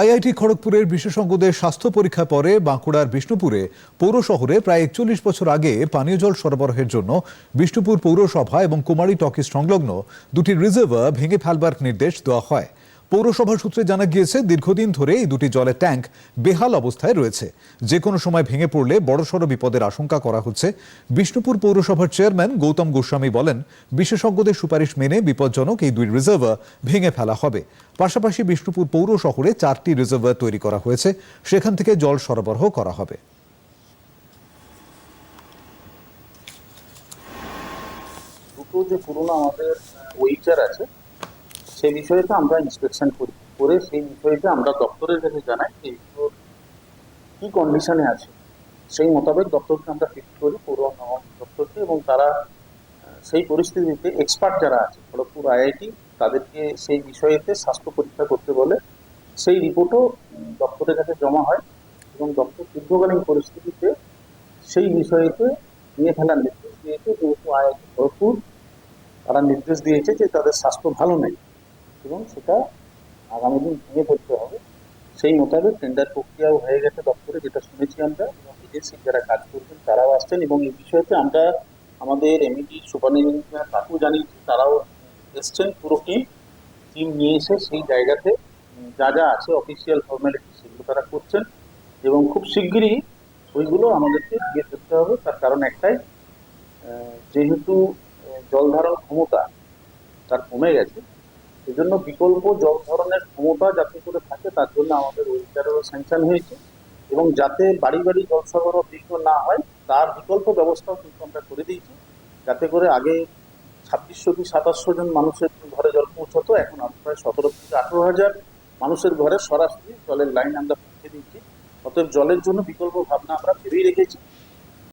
IIT খড়গপুরের বিশেষজ্ঞদের স্বাস্থ্য পরীক্ষা পরে বাঁকুড়ার বিষ্ণুপুরে পৌর শহরে প্রায় একচল্লিশ বছর আগে পানীয় জল সরবরাহের জন্য বিষ্ণুপুর পৌরসভা এবং কুমারী টকিজ সংলগ্ন দুটি রিজার্ভার ভেঙে ফেলবার নির্দেশ দেওয়া হয়। পৌরসভা সূত্রে জানা গিয়েছে, দীর্ঘদিন ধরে এই দুটি জলের ট্যাঙ্ক বেহাল অবস্থায় রয়েছে। যে কোনো সময় ভেঙে পড়লে বড়সড় বিপদের আশঙ্কা করা হচ্ছে। বিষ্ণুপুর পৌরসভার চেয়ারম্যান গৌতম গোস্বামী বলেন, বিশেষজ্ঞদের সুপারিশ মেনে বিপজ্জনক এই দুই রিজার্ভার ভেঙে ফেলা হবে। পাশাপাশি বিষ্ণুপুর পৌর শহরে চারটি রিজার্ভার তৈরি করা হয়েছে। সেখান থেকে জল সরবরাহ করা হবে। যে পুরোনো আমাদের ওয়েচার আছে সেই বিষয়টা আমরা ইন্সপেকশন করি। করে সেই বিষয়টা আমরা দপ্তরের কাছে জানাই যে কি কন্ডিশনে আছে। সেই মোতাবেক দপ্তরকে আমরা ফিক্স করি, পৌর দপ্তরকে এবং তারা সেই পরিস্থিতিতে এক্সপার্ট যারা আছে, খড়গপুর আইআইটি তাদেরকে সেই বিষয়েতে স্বাস্থ্য পরীক্ষা করতে বলে। সেই রিপোর্টও দপ্তরের কাছে জমা হয় এবং দপ্তর দীর্ঘকালীন পরিস্থিতিতে সেই বিষয়েতে নিয়ে ফেলার নির্দেশ দিয়েছে। যেহেতু আইআইটি খড়গপুর তারা নির্দেশ দিয়েছে যে তাদের স্বাস্থ্য ভালো নেই। এবং সেটা আগামী দিন ভেঙে ফেলতে হবে। সেই মোতাবেক টেন্ডার প্রক্রিয়াও হয়ে গেছে দপ্তরে, যেটা শুনেছি আমরা, এবং এজেন্সি যারা কাজ করছেন তারাও আসছেন, এবং এই বিষয়তে আমরা আমাদের এমইডি সুপারিনটেন্ডেন্ট তাকেও জানিয়েছি তারাও এসছেন, পুরো টিম টিম নিয়ে এসে সেই জায়গাতে যা যা আছে অফিসিয়াল ফর্মালিটি সেগুলো তারা করছেন, এবং খুব শিগগিরই ওইগুলো আমাদেরকে দিয়ে ফেলতে হবে, তার কারণ একটাই যেহেতু জল ধারণ ক্ষমতা তার কমে গেছে সেজন্য বিকল্প জল ধারণের ক্ষমতা যাতে করে থাকে, তার জন্য আমাদের ওয়েচারও স্যাংশন হয়েছে। এবং যাতে বাড়ি বাড়ি জল সরবরাহ বিঘ্ন না হয়, তার বিকল্প ব্যবস্থাও কিন্তু আমরা করে দিয়েছি। যাতে করে আগে ছাব্বিশশো কি সাতাশশো জন মানুষের ঘরে জল পৌঁছতো, এখন আমরা প্রায় সতেরো থেকে আঠেরো হাজার মানুষের ঘরে সরাসরি জলের লাইন আমরা পৌঁছে দিয়েছি। অতএব জলের জন্য বিকল্প ভাবনা আমরা ভেবেই রেখেছি।